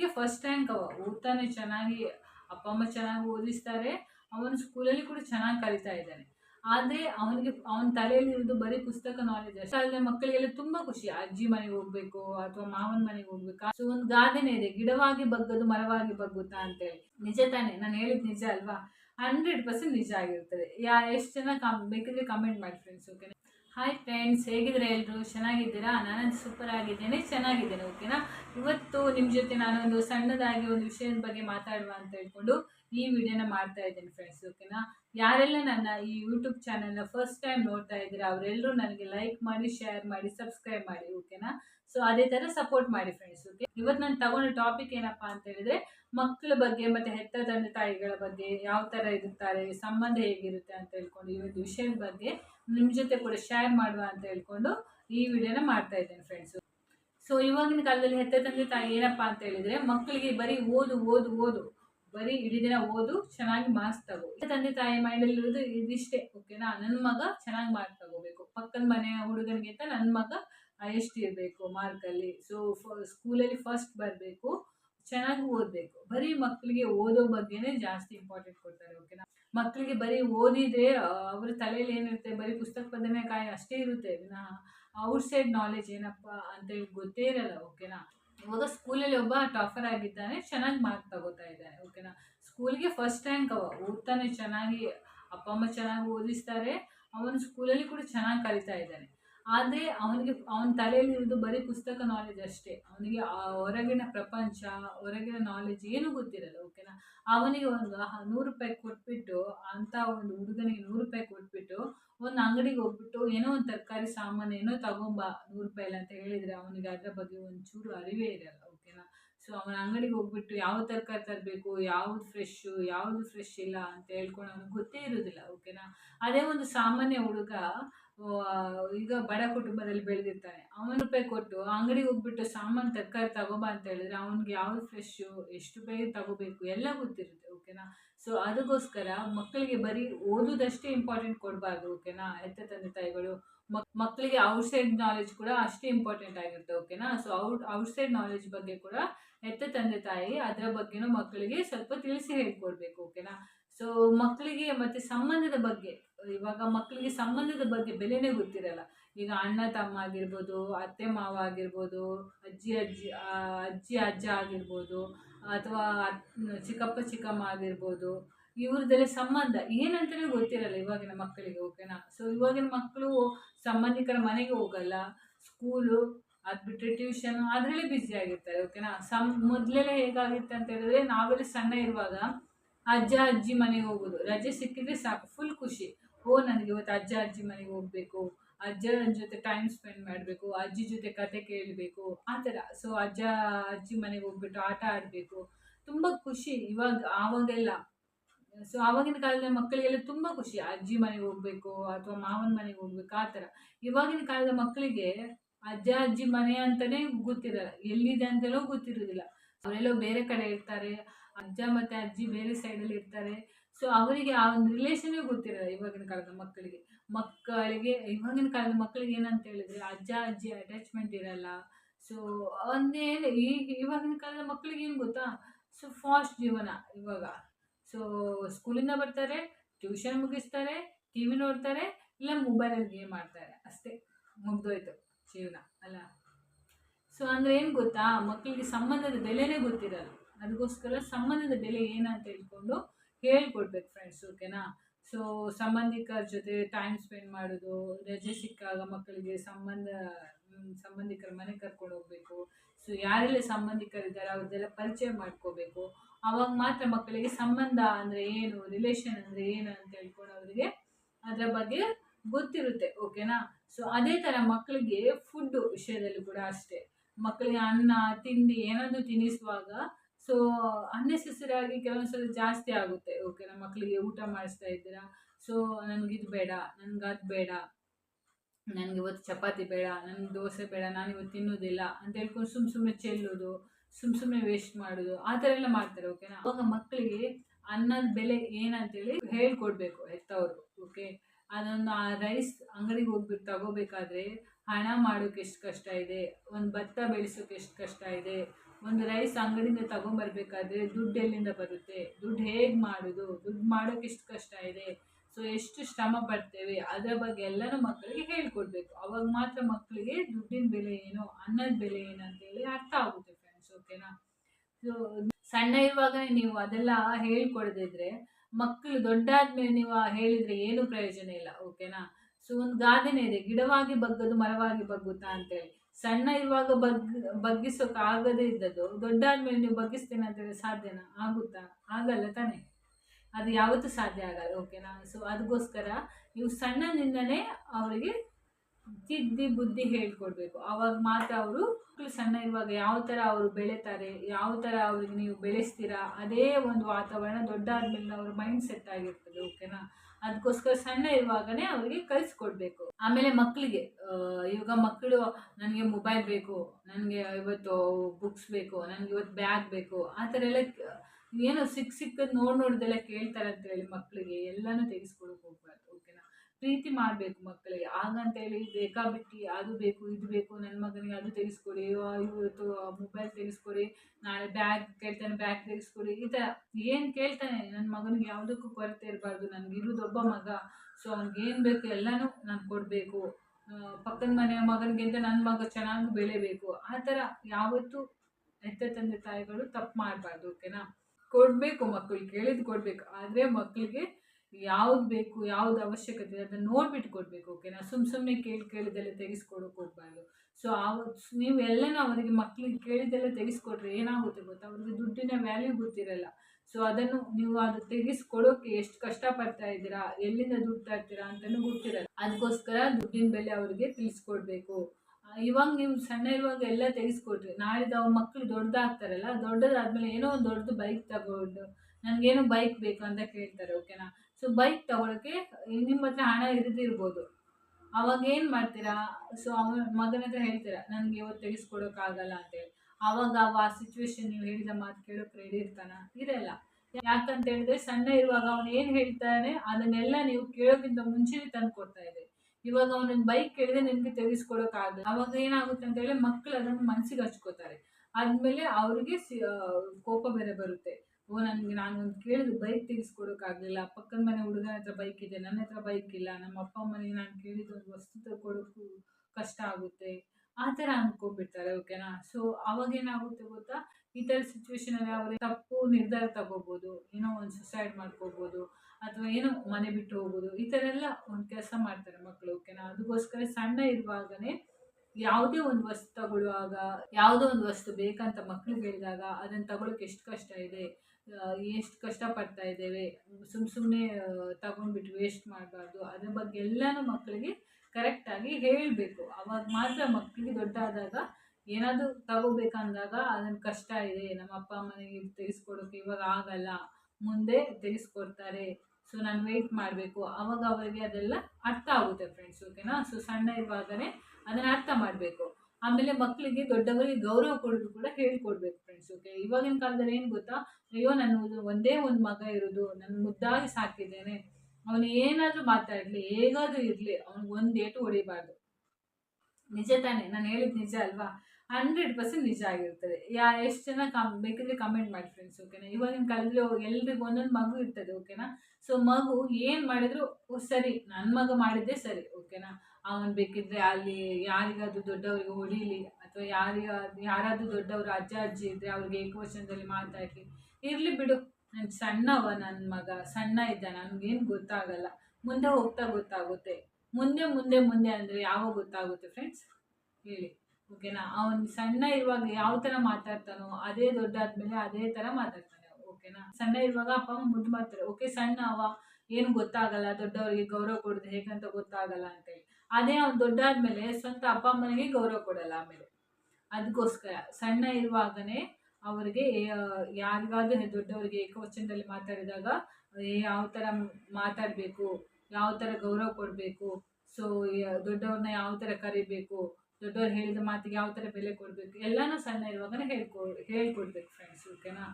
ಸ್ಕೂಲಿಗೆ first rank ಅವ ಓದ್ತಾನೆ ಚೆನ್ನಾಗಿ ಅಪ್ಪ, ಅಮ್ಮ ಚೆನ್ನಾಗಿ ಓದಿಸ್ತಾರೆ. ಅವನು ಸ್ಕೂಲಲ್ಲಿ ಕೂಡ ಚೆನ್ನಾಗಿ ಕಲಿತಾ ಇದ್ದಾನೆ. ಆದರೆ ಅವನಿಗೆ ಅವನ ತಲೆಯಲ್ಲಿ ಇರೋದು ಬರೀ ಪುಸ್ತಕ ನಾಲೆಜ್ ಅಷ್ಟೇ. ಅಲ್ಲದೆ ಮಕ್ಕಳಿಗೆಲ್ಲ ತುಂಬ ಖುಷಿ. ಅಜ್ಜಿ ಮನೆಗೆ ಹೋಗ್ಬೇಕು ಅಥವಾ ಮಾವನ ಮನೆಗೆ ಹೋಗ್ಬೇಕು. ಸೊ ಒಂದು ಗಾದೆನೇ ಇದೆ. ಗಿಡವಾಗಿ ಬಗ್ಗದು, ಮರವಾಗಿ ಬಗ್ಗುತ್ತಾ ಅಂತೇಳಿ. ನಿಜ ತಾನೆ. ನಾನು ಹೇಳಿದ್ ನಿಜ ಅಲ್ವಾ? ಹಂಡ್ರೆಡ್ ಪರ್ಸೆಂಟ್ ನಿಜ ಆಗಿರ್ತದೆ. ಯಾ, ಎಷ್ಟು ಜನ ಕಮ್, ಬೇಕಿದ್ರೆ ಕಮೆಂಟ್ ಮಾಡಿ ಫ್ರೆಂಡ್ಸ್ ಓಕೆನಾ ಹಾಯ್ ಫ್ರೆಂಡ್ಸ್ ಹೇಗಿದ್ರೆ ಎಲ್ಲರೂ ಚೆನ್ನಾಗಿದ್ದೀರಾ? ನಾನು ಸೂಪರ್ ಆಗಿದ್ದೇನೆ. ಚೆನ್ನಾಗಿದ್ದೇನೆ ಓಕೆನಾ ಇವತ್ತು ನಿಮ್ಮ ಜೊತೆ ನಾನೊಂದು ಸಣ್ಣದಾಗಿ ಒಂದು ವಿಷಯದ ಬಗ್ಗೆ ಮಾತಾಡುವ ಅಂತ ಹೇಳ್ಕೊಂಡು ಈ ವಿಡಿಯೋನ ಮಾಡ್ತಾ ಇದ್ದೇನೆ ಫ್ರೆಂಡ್ಸ್ ಓಕೆನಾ ಯಾರೆಲ್ಲ ನನ್ನ ಈ ಯೂಟ್ಯೂಬ್ ಚಾನಲ್ನ ಫಸ್ಟ್ ಟೈಮ್ ನೋಡ್ತಾ ಇದ್ದೀರಾ ಅವರೆಲ್ಲರೂ ನನಗೆ ಲೈಕ್ ಮಾಡಿ ಶೇರ್ ಮಾಡಿ ಸಬ್ಸ್ಕ್ರೈಬ್ ಮಾಡಿ ಓಕೆನಾ ಸೊ ಅದೇ ಥರ ಸಪೋರ್ಟ್ ಮಾಡಿ ಫ್ರೆಂಡ್ಸ್ ಓಕೆ ಇವತ್ತು ನಾನು ತಗೊಂಡ ಟಾಪಿಕ್ ಏನಪ್ಪಾ ಅಂತ ಹೇಳಿದ್ರೆ, ಮಕ್ಕಳ ಬಗ್ಗೆ ಮತ್ತು ಹೆತ್ತ ತಂದೆ ತಾಯಿಗಳ ಬಗ್ಗೆ ಯಾವ ಥರ ಇರುತ್ತಾರೆ, ಸಂಬಂಧ ಹೇಗಿರುತ್ತೆ ಅಂತ ಹೇಳ್ಕೊಂಡು ಈ ಒಂದು ವಿಷಯದ ಬಗ್ಗೆ ನಿಮ್ಮ ಜೊತೆ ಕೂಡ ಶೇರ್ ಮಾಡುವ ಅಂತ ಹೇಳ್ಕೊಂಡು ಈ ವಿಡಿಯೋನ ಮಾಡ್ತಾ ಇದ್ದೇನೆ ಫ್ರೆಂಡ್ಸ್ ಸೊ ಇವಾಗಿನ ಕಾಲದಲ್ಲಿ ಹೆತ್ತ ತಂದೆ ತಾಯಿ ಏನಪ್ಪ ಅಂತ ಹೇಳಿದ್ರೆ, ಮಕ್ಕಳಿಗೆ ಬರೀ ಓದು ಓದು ಓದು. ಬರೀ ಇಡೀ ದಿನ ಓದು, ಚೆನ್ನಾಗಿ ಮಾರ್ಕ್ಸ್ ತಗೋ. ತಂದೆ ತಾಯಿ ಮೈಂಡಲ್ಲಿ ಇರೋದು ಇದಿಷ್ಟೇ ಓಕೆನಾ ನನ್ನ ಮಗ ಚೆನ್ನಾಗಿ ಮಾರ್ಕ್ ತಗೋಬೇಕು. ಪಕ್ಕದ ಮನೆ ಹುಡುಗನಿಗಿಂತ ನನ್ನ ಮಗ ಎಷ್ಟಿರಬೇಕು ಮಾರ್ಕಲ್ಲಿ ಸೊ ಸ್ಕೂಲಲ್ಲಿ ಫಸ್ಟ್ ಬರಬೇಕು. ಚೆನ್ನಾಗಿ ಓದಬೇಕು. ಬರೀ ಮಕ್ಕಳಿಗೆ ಓದೋ ಬಗ್ಗೆನೇ ಜಾಸ್ತಿ ಇಂಪಾರ್ಟೆಂಟ್ ಕೊಡ್ತಾರೆ ಓಕೆನಾ ಮಕ್ಕಳಿಗೆ ಬರೀ ಓದಿದ್ರೆ ಅವ್ರ ತಲೆಯಲ್ಲಿ ಏನಿರುತ್ತೆ, ಬರೀ ಪುಸ್ತಕ ಬದನೆಕಾಯಿ ಅಷ್ಟೇ ಇರುತ್ತೆ. ವಿನಃ ಔಟ್ ಸೈಡ್ ನಾಲೆಜ್ ಏನಪ್ಪ ಅಂತೇಳಿ ಗೊತ್ತೇ ಇರಲ್ಲ ಓಕೆನಾ ಇವಾಗ ಸ್ಕೂಲಲ್ಲಿ ಒಬ್ಬ ಟಾಪರ್ ಆಗಿದ್ದಾನೆ, ಚೆನ್ನಾಗಿ ಮಾರ್ಕ್ ತಗೋತಾ ಇದ್ದಾನೆ ಓಕೆನಾ ಸ್ಕೂಲ್ಗೆ ಫಸ್ಟ್ ರ್ಯಾಂಕ್ ಅವ. ಓದ್ತಾನೆ ಚೆನ್ನಾಗಿ, ಅಪ್ಪ ಅಮ್ಮ ಚೆನ್ನಾಗಿ ಓದಿಸ್ತಾರೆ, ಅವನು ಸ್ಕೂಲಲ್ಲಿ ಕೂಡ ಚೆನ್ನಾಗಿ ಕಲಿತಾ ಇದ್ದಾನೆ. ಆದರೆ ಅವನಿಗೆ, ಅವನ ತಲೆಯಲ್ಲಿ ಇರೋದು ಬರೀ ಪುಸ್ತಕ ನಾಲೆಜ್ ಅಷ್ಟೇ. ಅವನಿಗೆ ಆ ಹೊರಗಿನ ಪ್ರಪಂಚ, ಹೊರಗಿನ ನಾಲೆಜ್ ಏನೂ ಗೊತ್ತಿರಲ್ಲ ಓಕೆನಾ ಅವನಿಗೆ ಒಂದು ನೂರು ರೂಪಾಯಿ ಕೊಟ್ಬಿಟ್ಟು, ಅಂತ ಒಂದು ಹುಡುಗನಿಗೆ ನೂರು ರೂಪಾಯಿ ಕೊಟ್ಬಿಟ್ಟು, ಒಂದು ಅಂಗಡಿಗೆ ಹೋಗ್ಬಿಟ್ಟು, ಏನೋ ಒಂದು ತರಕಾರಿ ಸಾಮಾನು ಏನೋ ತಗೊಂಬ, ನೂರು ರೂಪಾಯಿ ಅಂತ ಹೇಳಿದರೆ, ಅವನಿಗೆ ಅದರ ಬಗ್ಗೆ ಒಂಚೂರು ಅರಿವೇ ಇರಲ್ಲ ಓಕೆನಾ ಸೊ ಅವನ ಅಂಗಡಿಗೆ ಹೋಗ್ಬಿಟ್ಟು ಯಾವ ತರಕಾರಿ ತರಬೇಕು, ಯಾವ್ದು ಫ್ರೆಶ್ಶು ಯಾವುದು ಫ್ರೆಶ್ ಇಲ್ಲ ಅಂತ ಹೇಳ್ಕೊಂಡು ಅವನಿಗೆ ಗೊತ್ತೇ ಇರೋದಿಲ್ಲ ಓಕೆನಾ ಅದೇ ಒಂದು ಸಾಮಾನ್ಯ ಹುಡುಗ ಈಗ ಬಡ ಕುಟುಂಬದಲ್ಲಿ ಬೆಳೆದಿರ್ತಾನೆ. ಅವನ ರೂಪಾಯಿ ಕೊಟ್ಟು ಅಂಗಡಿಗೆ ಹೋಗ್ಬಿಟ್ಟು ಸಾಮಾನು ತರಕಾರಿ ತಗೋಬಾ ಅಂತ ಹೇಳಿದ್ರೆ ಅವನಿಗೆ ಯಾವ್ದು ಫ್ರೆಶ್ಶು ಎಷ್ಟು ರೂಪಾಯಿ ತಗೋಬೇಕು ಎಲ್ಲ ಗೊತ್ತಿರುತ್ತೆ ಓಕೆನಾ ಸೊ ಅದಕ್ಕೋಸ್ಕರ ಮಕ್ಕಳಿಗೆ ಬರೀ ಓದೋದಷ್ಟೇ ಇಂಪಾರ್ಟೆಂಟ್ ಕೊಡಬಾರ್ದು ಓಕೆನಾ ಎತ್ತ ತಂದೆ ತಾಯಿಗಳು ಮಕ್ ಮಕ್ಕಳಿಗೆ ಔಟ್ಸೈಡ್ ನಾಲೆಜ್ ಕೂಡ ಅಷ್ಟೇ ಇಂಪಾರ್ಟೆಂಟ್ ಆಗಿರುತ್ತೆ ಓಕೆನಾ ಸೊ ಔಟ್ ಔಟ್ಸೈಡ್ ನಾಲೆಜ್ ಬಗ್ಗೆ ಕೂಡ ಹೆತ್ತ ತಂದೆ ತಾಯಿ ಅದರ ಬಗ್ಗೆನೂ ಮಕ್ಕಳಿಗೆ ಸ್ವಲ್ಪ ತಿಳಿಸಿ ಹೇಳ್ಕೊಡ್ಬೇಕು ಓಕೆನಾ ಸೊ ಮಕ್ಕಳಿಗೆ ಮತ್ತು ಸಂಬಂಧದ ಬಗ್ಗೆ, ಇವಾಗ ಮಕ್ಕಳಿಗೆ ಸಂಬಂಧದ ಬಗ್ಗೆ ಬೆಲೆನೇ ಗೊತ್ತಿರಲ್ಲ. ಈಗ ಅಣ್ಣ ತಮ್ಮ ಆಗಿರ್ಬೋದು, ಅತ್ತೆ ಮಾವ ಆಗಿರ್ಬೋದು, ಅಜ್ಜಿ ಅಜ್ಜಿ ಅಜ್ಜಿ, ಅಜ್ಜ ಆಗಿರ್ಬೋದು, ಅಥವಾ ಚಿಕ್ಕಪ್ಪ, ಚಿಕ್ಕಮ್ಮ ಆಗಿರ್ಬೋದು ಇವ್ರದ್ದೆಲ್ಲ ಸಂಬಂಧ ಏನಂತಲೇ ಗೊತ್ತಿರಲ್ಲ ಇವಾಗಿನ ಮಕ್ಕಳಿಗೆ ಓಕೆನಾ ಸೊ ಇವಾಗಿನ ಮಕ್ಕಳು ಸಂಬಂಧಿಕರ ಮನೆಗೆ ಹೋಗಲ್ಲ ಸ್ಕೂಲು ಅದು ಬಿಟ್ಟರೆ ಟ್ಯೂಷನ್ ಅದರಲ್ಲೇ ಬ್ಯುಸಿ ಆಗಿರ್ತಾರೆ ಓಕೆನಾ ಸಂ, ಮೊದಲೆಲ್ಲ ಹೇಗಾಗಿತ್ತು ಅಂತ ಹೇಳಿದ್ರೆ ನಾವೆಲ್ಲ ಸಣ್ಣ ಇರುವಾಗ ಅಜ್ಜ ಅಜ್ಜಿ ಮನೆಗೆ ಹೋಗೋದು. ರಜೆ ಸಿಕ್ಕಿದ್ರೆ ಸಾಕು ಫುಲ್ ಖುಷಿ. ಓ, ನನಗೆ ಇವತ್ತು ಅಜ್ಜ ಅಜ್ಜಿ ಮನೆಗೆ ಹೋಗಬೇಕು ಅಜ್ಜನ ಜೊತೆ ಟೈಮ್ ಸ್ಪೆಂಡ್ ಮಾಡಬೇಕು, ಅಜ್ಜಿ ಜೊತೆ ಕತೆ ಕೇಳಬೇಕು, ಆ ಥರ. ಸೊ ಅಜ್ಜ ಅಜ್ಜಿ ಮನೆಗೆ ಹೋಗ್ಬಿಟ್ಟು ಆಟ ಆಡಬೇಕು. ತುಂಬ ಖುಷಿ ಇವಾಗ, ಆವಾಗೆಲ್ಲ. ಸೊ ಆವಾಗಿನ ಕಾಲದ ಮಕ್ಕಳಿಗೆಲ್ಲ ತುಂಬ ಖುಷಿ. ಅಜ್ಜಿ ಮನೆಗೆ ಹೋಗ್ಬೇಕು ಅಥವಾ ಮಾವನ ಮನೆಗೆ ಹೋಗ್ಬೇಕು, ಆ ಥರ. ಇವಾಗಿನ ಕಾಲದ ಮಕ್ಕಳಿಗೆ ಅಜ್ಜ, ಅಜ್ಜಿ ಮನೆ ಅಂತಲೇ ಗೊತ್ತಿರಲ್ಲ. ಎಲ್ಲಿದೆ ಅಂತಲೂ ಗೊತ್ತಿರೋದಿಲ್ಲ ಅವರೆಲ್ಲೋ ಬೇರೆ ಕಡೆ ಇರ್ತಾರೆ, ಅಜ್ಜ ಮತ್ತು ಅಜ್ಜಿ ಬೇರೆ ಸೈಡಲ್ಲಿ ಇರ್ತಾರೆ. ಸೊ ಅವರಿಗೆ ಆ ಒಂದು ರಿಲೇಷನ್ನೇ ಗೊತ್ತಿರಲ್ಲ ಇವಾಗಿನ ಕಾಲದ ಮಕ್ಕಳಿಗೆ. ಮಕ್ಕಳಿಗೆ, ಇವಾಗಿನ ಕಾಲದ ಮಕ್ಕಳಿಗೆ ಏನಂತ ಹೇಳಿದ್ರೆ ಅಜ್ಜ, ಅಜ್ಜಿ ಅಟ್ಯಾಚ್ಮೆಂಟ್ ಇರಲ್ಲ. ಸೊ ಒಂದೇ ಈಗ ಇವಾಗಿನ ಕಾಲದ ಮಕ್ಕಳಿಗೆ ಏನು ಗೊತ್ತಾ? ಸೊ ಫಾಸ್ಟ್ ಜೀವನ ಇವಾಗ. ಸೊ ಸ್ಕೂಲಿಂದ ಬರ್ತಾರೆ ಟ್ಯೂಷನ್ ಮುಗಿಸ್ತಾರೆ ಟಿ ವಿ ನೋಡ್ತಾರೆ, ಇಲ್ಲ ಮೊಬೈಲಲ್ಲಿ ಗೇಮ್ ಆಡ್ತಾರೆ. ಅಷ್ಟೇ, ಮುಗ್ದೋಯ್ತು ಜೀವನ, ಅಲ್ಲ? ಸೊ ಅಂದರೆ ಏನು ಗೊತ್ತಾ? ಮಕ್ಕಳಿಗೆ ಸಂಬಂಧದ ಬೆಲೆನೇ ಗೊತ್ತಿರಲ್ಲ. ಅದಕ್ಕೋಸ್ಕರ ಸಂಬಂಧದ ಬೆಲೆ ಏನಂತ ಹೇಳ್ಕೊಂಡು ಹೇಳ್ಕೊಡ್ಬೇಕು ಫ್ರೆಂಡ್ಸ್ ಓಕೆನಾ ಸೊ ಸಂಬಂಧಿಕರ ಜೊತೆ ಟೈಮ್ ಸ್ಪೆಂಡ್ ಮಾಡೋದು, ರಜೆ ಸಿಕ್ಕಾಗ ಮಕ್ಕಳಿಗೆ ಸಂಬಂಧ ಸಂಬಂಧಿಕರ ಮನೆ ಕರ್ಕೊಂಡು ಹೋಗ್ಬೇಕು. ಸೊ ಯಾರೆಲ್ಲ ಸಂಬಂಧಿಕರಿದ್ದಾರೆ, ಅವ್ರದ್ದೆಲ್ಲ ಪರಿಚಯ ಮಾಡ್ಕೋಬೇಕು. ಆವಾಗ ಮಾತ್ರ ಮಕ್ಕಳಿಗೆ ಸಂಬಂಧ ಅಂದರೆ ಏನು ರಿಲೇಷನ್ ಅಂದರೆ ಏನು ಅಂತ ಹೇಳ್ಕೊಂಡು ಅವರಿಗೆ ಅದರ ಬಗ್ಗೆ ಗೊತ್ತಿರುತ್ತೆ ಓಕೆನಾ ಸೊ ಅದೇ ಥರ ಮಕ್ಕಳಿಗೆ ಫುಡ್ ವಿಷಯದಲ್ಲಿ ಕೂಡ ಅಷ್ಟೇ. ಮಕ್ಕಳಿಗೆ ಅನ್ನ, ತಿಂಡಿ ಏನಾದರೂ ತಿನ್ನಿಸುವಾಗ ಸೊ ಅನ್ನೆಸೆಸರಿ ಆಗಿ ಕೆಲವೊಂದ್ಸಲ ಜಾಸ್ತಿ ಆಗುತ್ತೆ ಓಕೆನಾ ಮಕ್ಕಳಿಗೆ ಊಟ ಮಾಡಿಸ್ತಾ ಇದ್ದೀರಾ ಸೊ ಇದು ಬೇಡ, ನನಗೆ ಅದು ಬೇಡ, ನನಗೆ ಇವತ್ತು ಚಪಾತಿ ಬೇಡ, ನನಗೆ ದೋಸೆ ಬೇಡ, ನಾನು ಇವತ್ತು ತಿನ್ನೋದಿಲ್ಲ ಅಂತ ಹೇಳ್ಕೊಂಡು ಸುಮ್ಮ ಸುಮ್ಮನೆ ಚೆಲ್ಲೋದು ಸುಮ್ಮ ಸುಮ್ಮನೆ ವೇಸ್ಟ್ ಮಾಡೋದು, ಆ ಥರ ಎಲ್ಲ ಮಾಡ್ತಾರೆ ಓಕೆನಾ ಅವಾಗ ಮಕ್ಕಳಿಗೆ ಅನ್ನದ ಬೆಲೆ ಏನಂತೇಳಿ ಹೇಳ್ಕೊಡ್ಬೇಕು ಹೆತ್ತವರು ಓಕೆ ಅದೊಂದು ಆ ರೈಸ್ ಅಂಗಡಿಗೆ ಹೋಗ್ಬಿಟ್ಟು ತಗೋಬೇಕಾದ್ರೆ ಹಣ ಮಾಡೋಕೆ ಎಷ್ಟು ಕಷ್ಟ ಇದೆ, ಒಂದು ಭತ್ತ ಬೆಳೆಸೋಕೆ ಎಷ್ಟು ಕಷ್ಟ ಇದೆ, ಒಂದು ರೈಸ್ ಅಂಗಡಿಯಿಂದ ತಗೊಂಬರ್ಬೇಕಾದ್ರೆ ದುಡ್ಡು ಎಲ್ಲಿಂದ ಬರುತ್ತೆ? ದುಡ್ಡು ಹೇಗೆ ಮಾಡೋದು? ದುಡ್ಡು ಮಾಡೋಕೆ ಎಷ್ಟು ಕಷ್ಟ ಇದೆ? ಸೊ ಎಷ್ಟು ಶ್ರಮ ಪಡ್ತೇವೆ? ಅದರ ಬಗ್ಗೆ ಎಲ್ಲನೂ ಮಕ್ಕಳಿಗೆ ಹೇಳ್ಕೊಡ್ಬೇಕು. ಅವಾಗ ಮಾತ್ರ ಮಕ್ಕಳಿಗೆ ದುಡ್ಡಿನ ಬೆಲೆ ಏನು, ಅನ್ನದ ಬೆಲೆ ಏನು ಅಂತೇಳಿ ಅರ್ಥ ಆಗುತ್ತೆ. ಓಕೆನಾ? ಸೊ ಸಣ್ಣ ಇರುವಾಗ ನೀವು ಅದೆಲ್ಲ ಹೇಳ್ಕೊಡದಿದ್ರೆ ಮಕ್ಕಳು ದೊಡ್ಡಾದ್ಮೇಲೆ ನೀವು ಹೇಳಿದ್ರೆ ಏನು ಪ್ರಯೋಜನ ಇಲ್ಲ, ಓಕೆನಾ? ಸೊ ಒಂದು ಗಾದೆನೇ ಇದೆ, ಗಿಡವಾಗಿ ಬಗ್ಗದು ಮರವಾಗಿ ಬಗ್ಗುತ್ತಾ ಅಂತೇಳಿ. ಸಣ್ಣ ಇರುವಾಗ ಬಗ್ ಬಗ್ಗಿಸೋಕೆ ಆಗದೇ ಇದ್ದದ್ದು, ದೊಡ್ಡಾದ್ಮೇಲೆ ನೀವು ಬಗ್ಗಿಸ್ತೇನೆ ಅಂತೇಳಿ ಸಾಧ್ಯನಾ? ಆಗುತ್ತಾ? ಆಗಲ್ಲ ತಾನೇ. ಅದು ಯಾವತ್ತೂ ಸಾಧ್ಯ ಆಗಲ್ಲ, ಓಕೆನಾ? ಸೊ ಅದಕ್ಕೋಸ್ಕರ ನೀವು ಸಣ್ಣನಿಂದನೇ ಅವರಿಗೆ ತಿದ್ದಿ ಬುದ್ಧಿ ಹೇಳ್ಕೊಡ್ಬೇಕು. ಆವಾಗ ಮಾತ್ರ ಅವರು ಸಣ್ಣ ಇರುವಾಗ ಯಾವ ಥರ ಅವರು ಬೆಳೀತಾರೆ, ಯಾವ ಥರ ಅವ್ರಿಗೆ ನೀವು ಬೆಳೆಸ್ತೀರಾ, ಅದೇ ಒಂದು ವಾತಾವರಣ ದೊಡ್ಡ ಆದಮೇಲೆ ಅವ್ರ ಮೈಂಡ್ ಸೆಟ್ ಆಗಿರ್ತದೆ ಓಕೆನಾ ಅದಕ್ಕೋಸ್ಕರ ಸಣ್ಣ ಇರುವಾಗನೇ ಅವರಿಗೆ ಕಲಿಸ್ಕೊಡ್ಬೇಕು. ಆಮೇಲೆ ಮಕ್ಕಳಿಗೆ ಇವಾಗ ಮಕ್ಕಳು ನನಗೆ ಮೊಬೈಲ್ ಬೇಕು, ನನಗೆ ಇವತ್ತು ಬುಕ್ಸ್ ಬೇಕು, ನನಗೆ ಇವತ್ತು ಬ್ಯಾಗ್ ಬೇಕು, ಆ ಥರ ಎಲ್ಲ ಏನೋ ಸಿಕ್ಕ ಸಿಕ್ಕದ್ ನೋಡಿ ನೋಡಿದೆಲ್ಲ ಕೇಳ್ತಾರೆ ಅಂತ ಹೇಳಿ ಮಕ್ಕಳಿಗೆ ಎಲ್ಲನೂ ತೆಗೆಸ್ಕೊಡಕ್ಕೆ ಹೋಗ್ಬಾರ್ದು. ಪ್ರೀತಿ ಮಾಡಬೇಕು ಮಕ್ಕಳಿಗೆ ಬೇಕಾ ಬೇಕಾಬಿಟ್ಟಿ ಅದು ಬೇಕು, ಇದು ಬೇಕು ನನ್ನ ಮಗನಿಗೆ ಅದು ತೆಗೆಸ್ಕೊಡಿ ಇವತ್ತು ಮೊಬೈಲ್ ತೆಗೆಸ್ಕೊಡಿ, ನಾಳೆ ಬ್ಯಾಗ್ ಕೇಳ್ತಾನೆ ಬ್ಯಾಗ್ ತೆಗೆಸ್ಕೊಡಿ, ಈ ಥರ ಏನು ಕೇಳ್ತಾನೆ. ನನ್ನ ಮಗನಿಗೆ ಯಾವುದಕ್ಕೂ ಕೊರತೆ ಇರಬಾರ್ದು. ನನಗೆ ಒಬ್ಬ ಮಗ ಸೊ ಅವ್ನಿಗೆ ಏನು ಬೇಕು ಎಲ್ಲನೂ ನಾನು ಕೊಡಬೇಕು. ಪಕ್ಕದ ಮನೆಯ ಮಗನಿಗಿಂತ ನನ್ನ ಮಗ ಚೆನ್ನಾಗಿ ಬೆಳೆಬೇಕು. ಆ ಥರ ಯಾವತ್ತೂ ಹೆತ್ತ ತಂದೆ, ತಾಯಿಗಳು ತಪ್ಪು ಮಾಡಬಾರ್ದು ಓಕೆನಾ ಕೊಡಬೇಕು ಮಕ್ಕಳು, ಕೇಳಿದ್ದು ಕೊಡಬೇಕು. ಆದರೆ ಮಕ್ಕಳಿಗೆ ಯಾವ್ದು ಬೇಕು, ಯಾವ್ದು ಅವಶ್ಯಕತೆ ಇದೆ ಅದನ್ನು ನೋಡ್ಬಿಟ್ಟು ಕೊಡಬೇಕು ಓಕೆನಾ ಸುಮ್ಮ ಸುಮ್ಮನೆ ಕೇಳಿ, ಕೇಳಿದೆಲ್ಲ ತೆಗೆಸ್ಕೊಡೋಕೆ ಹೋಗ್ಬಾರ್ದು. ಸೊ ಅವ್ ನೀವು ಎಲ್ಲನೂ ಅವರಿಗೆ ಮಕ್ಕಳಿಗೆ ಕೇಳಿದೆಲ್ಲ ತೆಗೆಸ್ಕೊಟ್ರೆ ಏನಾಗುತ್ತೆ ಗೊತ್ತಾ? ಅವ್ರಿಗೆ ದುಡ್ಡಿನ ವ್ಯಾಲ್ಯೂ ಗೊತ್ತಿರಲ್ಲ. ಸೊ ಅದನ್ನು ನೀವು ಅದು ತೆಗೆಸ್ಕೊಡೋಕೆ ಎಷ್ಟು ಕಷ್ಟಪಡ್ತಾ ಇದ್ದೀರಾ? ಎಲ್ಲಿಂದ ದುಡ್ಡು ತರ್ತೀರಾ ಅಂತಲೂ ಗೊತ್ತಿರಲ್ಲ. ಅದಕ್ಕೋಸ್ಕರ ದುಡ್ಡಿನ ಬೆಲೆ ಅವರಿಗೆ ತಿಳಿಸ್ಕೊಡ್ಬೇಕು. ಇವಾಗ ನೀವು ಸಣ್ಣ ಇರುವಾಗ ಎಲ್ಲ ತೆಗೆಸ್ಕೊಟ್ರಿ ನಾಳಿದ್ದು ಅವ್ರ ಮಕ್ಕಳು ದೊಡ್ಡದಾಗ್ತಾರಲ್ಲ, ದೊಡ್ಡದಾದ್ಮೇಲೆ ಏನೋ ಒಂದು ದೊಡ್ಡದು ಬೈಕ್ ತಗೊಂಡು ನನಗೇನು ಬೈಕ್ ಬೇಕು ಅಂತ ಕೇಳ್ತಾರೆ ಓಕೆನಾ ಸೊ ಬೈಕ್ ತಗೊಳಕ್ಕೆ ನಿಮ್ಮ ಹತ್ರ ಹಣ ಇರದಿರ್ಬೋದು. ಅವಾಗ ಏನು ಮಾಡ್ತೀರಾ? ಸೊ ಅವನ ಮಗನ ಹತ್ರ ಹೇಳ್ತೀರಾ, ನನಗೆ ಇವತ್ತು ತೆಗೆಸ್ಕೊಡೋಕ್ಕಾಗಲ್ಲ ಅಂತೇಳಿ ಆವಾಗ ಆ ಸಿಚುವೇಶನ್ ನೀವು ಹೇಳಿದ ಮಾತು ಕೇಳೋಕೆ ರೆಡಿ ಇರ್ತಾನ ಇರಲ್ಲ. ಯಾಕಂತ ಹೇಳಿದ್ರೆ ಸಣ್ಣ ಇರುವಾಗ ಅವನು ಏನು ಹೇಳ್ತಾನೆ, ಅದನ್ನೆಲ್ಲ ನೀವು ಕೇಳೋಕ್ಕಿಂತ ಮುಂಚೆನೇ ತಂದು ಕೊಡ್ತಾ ಇದೆ. ಇವಾಗ ಅವನೊಂದು ಬೈಕ್ ಕೇಳಿದ್ರೆ ನಿಮಗೆ ತೆಗೆಸ್ಕೊಡೋಕ್ಕಾಗಲ್ಲ ಅವಾಗ ಏನಾಗುತ್ತೆ ಅಂತ ಹೇಳಿ ಮಕ್ಕಳು ಅದನ್ನು ಮನಸ್ಸಿಗೆ ಹಚ್ಕೋತಾರೆ. ಆದಮೇಲೆ ಅವರಿಗೆ ಕೋಪ ಬೇರೆ ಬರುತ್ತೆ. ಓ, ನನಗೆ ನಾನು ಒಂದು ಕೇಳಿದ್ರು ಬೈಕ್ ತೆಗೆಸ್ಕೊಡೋಕ್ಕಾಗಲಿಲ್ಲ. ಪಕ್ಕದ ಮನೆ ಹುಡುಗನ ಹತ್ರ ಬೈಕ್ ಇದೆ, ನನ್ನ ಹತ್ರ ಬೈಕ್ ಇಲ್ಲ. ನಮ್ಮ ಅಪ್ಪ ಅಮ್ಮನಿಗೆ ನಾನು ಕೇಳಿದ ಒಂದು ವಸ್ತು ತಗೊಳ್ಳೋಕ್ಕೂ ಕಷ್ಟ ಆಗುತ್ತೆ. ಆ ಥರ ಅಂದ್ಕೊಂಡ್ಬಿಡ್ತಾರೆ ಓಕೆನಾ? ಸೊ ಅವಾಗ ಏನಾಗುತ್ತೆ ಗೊತ್ತಾ? ಈ ಥರ ಸಿಚುವೇಶನಲ್ಲಿ ಅವರು ತಪ್ಪು ನಿರ್ಧಾರ ತಗೋಬೋದು, ಏನೋ ಒಂದು ಸುಸೈಡ್ ಮಾಡ್ಕೋಬೋದು, ಅಥವಾ ಏನೋ ಮನೆ ಬಿಟ್ಟು ಹೋಗೋದು ಈ ಥರ ಎಲ್ಲ ಒಂದು ಕೆಲಸ ಮಾಡ್ತಾರೆ ಮಕ್ಕಳು ಓಕೆನಾ? ಅದಕ್ಕೋಸ್ಕರ ಸಣ್ಣ ಇರುವಾಗನೇ ಯಾವುದೇ ಒಂದು ವಸ್ತು ತಗೊಳ್ಳುವಾಗ, ಯಾವುದೋ ಒಂದು ವಸ್ತು ಬೇಕಂತ ಮಕ್ಕಳು ಹೇಳಿದಾಗ ಅದನ್ನು ತಗೊಳ್ಳೋಕೆ ಎಷ್ಟು ಕಷ್ಟ ಇದೆ ಎಷ್ಟು ಕಷ್ಟಪಡ್ತಾ ಇದ್ದೇವೆ ಸುಮ್ಮ ಸುಮ್ಮನೆ ತಗೊಂಡ್ಬಿಟ್ಟು ವೇಸ್ಟ್ ಮಾಡಬಾರ್ದು, ಅದ್ರ ಬಗ್ಗೆ ಎಲ್ಲನೂ ಮಕ್ಕಳಿಗೆ ಕರೆಕ್ಟಾಗಿ ಹೇಳಬೇಕು. ಅವಾಗ ಮಾತ್ರ ಮಕ್ಕಳಿಗೆ ದೊಡ್ಡಾದಾಗ ಏನಾದರೂ ತಗೋಬೇಕಂದಾಗ ಅದನ್ನು ಕಷ್ಟ ಇದೆ, ನಮ್ಮ ಅಪ್ಪ ಅಮ್ಮನಿಗೆ ತೆಗೆಸ್ಕೊಡೋಕೆ ಇವಾಗ ಆಗಲ್ಲ, ಮುಂದೆ ತೆಗೆಸ್ಕೊಡ್ತಾರೆ ಸೊ ನಾನು ವೆಯ್ಟ್ ಮಾಡಬೇಕು. ಅವಾಗ ಅವರಿಗೆ ಅದೆಲ್ಲ ಅರ್ಥ ಆಗುತ್ತೆ ಫ್ರೆಂಡ್ಸ್ ಓಕೆನಾ ಸೊ ಸಣ್ಣ ಇರುವಾಗಲೇ ಅದನ್ನು ಅರ್ಥ ಮಾಡಬೇಕು. ಆಮೇಲೆ ಮಕ್ಕಳಿಗೆ ದೊಡ್ಡವರಿಗೆ ಗೌರವ ಕೊಡೋದು ಕೂಡ ಹೇಳ್ಕೊಡ್ಬೇಕು ಫ್ರೆಂಡ್ಸ್ ಓಕೆ ಇವಾಗಿನ ಕಾಲದಲ್ಲಿ ಏನು ಗೊತ್ತಾ? ಅಯ್ಯೋ ನನ್ನ ಒಂದೇ ಒಂದು ಮಗ ಇರೋದು ನನ್ನ ಮುದ್ದಾಗಿ ಸಾಕಿದ್ದೇನೆ. ಅವನು ಏನಾದರೂ ಮಾತಾಡಲಿ, ಹೇಗಾದರೂ ಇರಲಿ ಅವ್ನಿಗೆ ಒಂದು ಏಟು ಹೊಡಿಬಾರ್ದು. ನಿಜ ತಾನೇ, ನಾನು ಹೇಳಿದ್ದು ನಿಜ ಅಲ್ವಾ? ಹಂಡ್ರೆಡ್ ಪರ್ಸೆಂಟ್ ನಿಜ ಆಗಿರ್ತದೆ. ಯಾ, ಎಷ್ಟು ಜನ ಕಮ್, ಬೇಕಿದ್ರೆ ಕಮೆಂಟ್ ಮಾಡಿ ಫ್ರೆಂಡ್ಸ್ ಓಕೆನಾ ಇವಾಗಿನ ಕಾಲದಲ್ಲಿ ಎಲ್ರಿಗೂ ಒಂದೊಂದು ಮಗು ಇರ್ತದೆ ಓಕೆನಾ ಸೊ ಮಗು ಏನು ಮಾಡಿದ್ರು ಸರಿ ನನ್ನ ಮಗ ಮಾಡಿದ್ದೇ ಸರಿ ಓಕೆನಾ ಅವನು ಬೇಕಿದ್ರೆ ಅಲ್ಲಿ ಯಾರಿಗಾದ್ರೂ ದೊಡ್ಡವರಿಗೆ ಹೊಡೀಲಿ, ಅಥವಾ ಯಾರಿಗಾದ್ರು ಯಾರಾದರೂ ದೊಡ್ಡವರು, ಅಜ್ಜ, ಅಜ್ಜಿ ಇದ್ದರೆ ಅವ್ರಿಗೆ ಏಕವಚನದಲ್ಲಿ ಮಾತಾಡಲಿ. ಇರಲಿ ಬಿಡು ನನ್ನ ಸಣ್ಣವ ನನ್ನ ಮಗ, ಸಣ್ಣ ಇದ್ದ, ನನಗೇನು ಗೊತ್ತಾಗಲ್ಲ. ಮುಂದೆ ಹೋಗ್ತಾ ಗೊತ್ತಾಗುತ್ತೆ. ಮುಂದೆ ಮುಂದೆ ಮುಂದೆ ಅಂದರೆ ಯಾವಾಗ ಗೊತ್ತಾಗುತ್ತೆ ಫ್ರೆಂಡ್ಸ್ ಹೇಳಿ. ಓಕೆನಾ ಅವನು ಸಣ್ಣ ಇರುವಾಗ ಯಾವ ಥರ ಮಾತಾಡ್ತಾನೋ ಅದೇ ದೊಡ್ಡಾದ್ಮೇಲೆ ಅದೇ ಥರ ಮಾತಾಡ್ತಾನೆ. ಓಕೆನಾ ಸಣ್ಣ ಇರುವಾಗ ಅಪ್ಪ, ಅಮ್ಮ ಮುದ್ದು ಮಾಡ್ತಾರೆ ಓಕೆ ಸಣ್ಣ ಅವ, ಏನು ಗೊತ್ತಾಗಲ್ಲ, ದೊಡ್ಡವರಿಗೆ ಗೌರವ ಕೊಡೋದು ಹೇಗಂತ ಗೊತ್ತಾಗಲ್ಲ ಅಂತೇಳಿ ಅದೇ ಅವ್ನು ದೊಡ್ಡಾದ್ಮೇಲೆ ಸ್ವಂತ ಅಪ್ಪ, ಅಮ್ಮನಿಗೆ ಗೌರವ ಕೊಡಲ್ಲ ಆಮೇಲೆ. ಅದಕ್ಕೋಸ್ಕರ ಸಣ್ಣ ಇರುವಾಗನೇ ಅವರಿಗೆ ಯಾರಿಗಾದ್ರೂ ದೊಡ್ಡವರಿಗೆ ಏಕವಚನದಲ್ಲಿ ಮಾತಾಡಿದಾಗ ಯಾವ ಥರ ಮಾತಾಡಬೇಕು? ಯಾವ ಥರ ಗೌರವ ಕೊಡಬೇಕು? ಸೊ ದೊಡ್ಡವ್ರನ್ನ ಯಾವ ಥರ ಕರಿಬೇಕು? ದೊಡ್ಡವ್ರು ಹೇಳಿದ ಮಾತಿಗೆ ಯಾವ ಥರ ಬೆಲೆ ಕೊಡಬೇಕು? ಎಲ್ಲನೂ ಸಣ್ಣ ಇರುವಾಗನೇ ಹೇಳ್ಕೊ, ಹೇಳ್ಕೊಡ್ಬೇಕು ಫ್ರೆಂಡ್ಸ್ ಓಕೆನಾ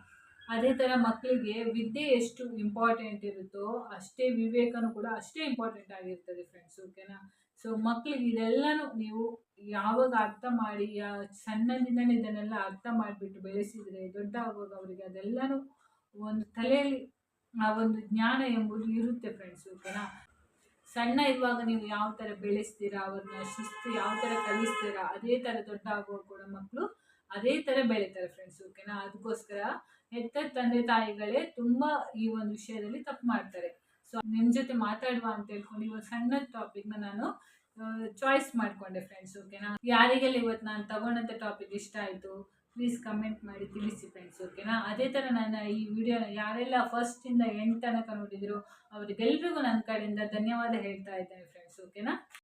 ಅದೇ ಥರ ಮಕ್ಕಳಿಗೆ ವಿದ್ಯೆ ಎಷ್ಟು ಇಂಪಾರ್ಟೆಂಟ್ ಇರುತ್ತೋ ಅಷ್ಟೇ ವಿವೇಕನೂ ಕೂಡ ಅಷ್ಟೇ ಇಂಪಾರ್ಟೆಂಟ್ ಆಗಿರ್ತದೆ ಫ್ರೆಂಡ್ಸ್ ಓಕೆನಾ ಸೊ ಮಕ್ಕಳಿಗೆ ಇದೆಲ್ಲನೂ ನೀವು ಯಾವಾಗ ಅರ್ಥ ಮಾಡಿ, ಯಾ, ಸಣ್ಣದಿಂದನೇ ಇದನ್ನೆಲ್ಲ ಅರ್ಥ ಮಾಡಿಬಿಟ್ಟು ಬೆಳೆಸಿದರೆ ದೊಡ್ಡ ಆಗುವಾಗ ಅವರಿಗೆ ಅದೆಲ್ಲನೂ ಒಂದು ತಲೆಯಲ್ಲಿ ಆ ಒಂದು ಜ್ಞಾನ ಎಂಬುದು ಇರುತ್ತೆ ಫ್ರೆಂಡ್ಸ್ ಓಕೆನಾ ಸಣ್ಣ ಇರುವಾಗ ನೀವು ಯಾವ ಥರ ಬೆಳೆಸ್ತೀರಾ, ಅವ್ರನ್ನ ಶಿಸ್ತು ಯಾವ ಥರ ಕಲಿಸ್ತೀರಾ, ಅದೇ ಥರ ದೊಡ್ಡ ಆಗುವ ಕೂಡ ಮಕ್ಕಳು ಅದೇ ಥರ ಬೆಳೀತಾರೆ ಫ್ರೆಂಡ್ಸ್ ಓಕೆನಾ ಅದಕ್ಕೋಸ್ಕರ ಹೆತ್ತ ತಂದೆ ತಾಯಿಗಳೇ ತುಂಬ ಈ ಒಂದು ವಿಷಯದಲ್ಲಿ ತಪ್ಪು ಮಾಡ್ತಾರೆ. ಸೊ ನಿಮ್ಮ ಜೊತೆ ಮಾತಾಡುವ ಅಂತ ಹೇಳ್ಕೊಂಡು ಇವಾಗ ಸಣ್ಣ ಟಾಪಿಕ್ನ ನಾನು ಚಾಯ್ಸ್ ಮಾಡಿಕೊಂಡೆ ಫ್ರೆಂಡ್ಸ್ ಓಕೆನಾ ಯಾರಿಗೆಲ್ಲ ಇವತ್ತು ನಾನು ತಗೊಂಡಂಥ ಟಾಪಿಕ್ ಇಷ್ಟ ಆಯಿತು ಪ್ಲೀಸ್ ಕಮೆಂಟ್ ಮಾಡಿ ತಿಳಿಸಿ ಫ್ರೆಂಡ್ಸ್ ಓಕೆನಾ ಅದೇ ಥರ ನಾನು ಈ ವಿಡಿಯೋ ಯಾರೆಲ್ಲ ಫಸ್ಟಿಂದ ಎಂಟು ತನಕ ನೋಡಿದಿರೋ, ಅವರಿಗೆಲ್ರಿಗೂ ನನ್ನ ಕಡೆಯಿಂದ ಧನ್ಯವಾದ ಹೇಳ್ತಾ ಇದ್ದೇನೆ ಫ್ರೆಂಡ್ಸ್ ಓಕೆನಾ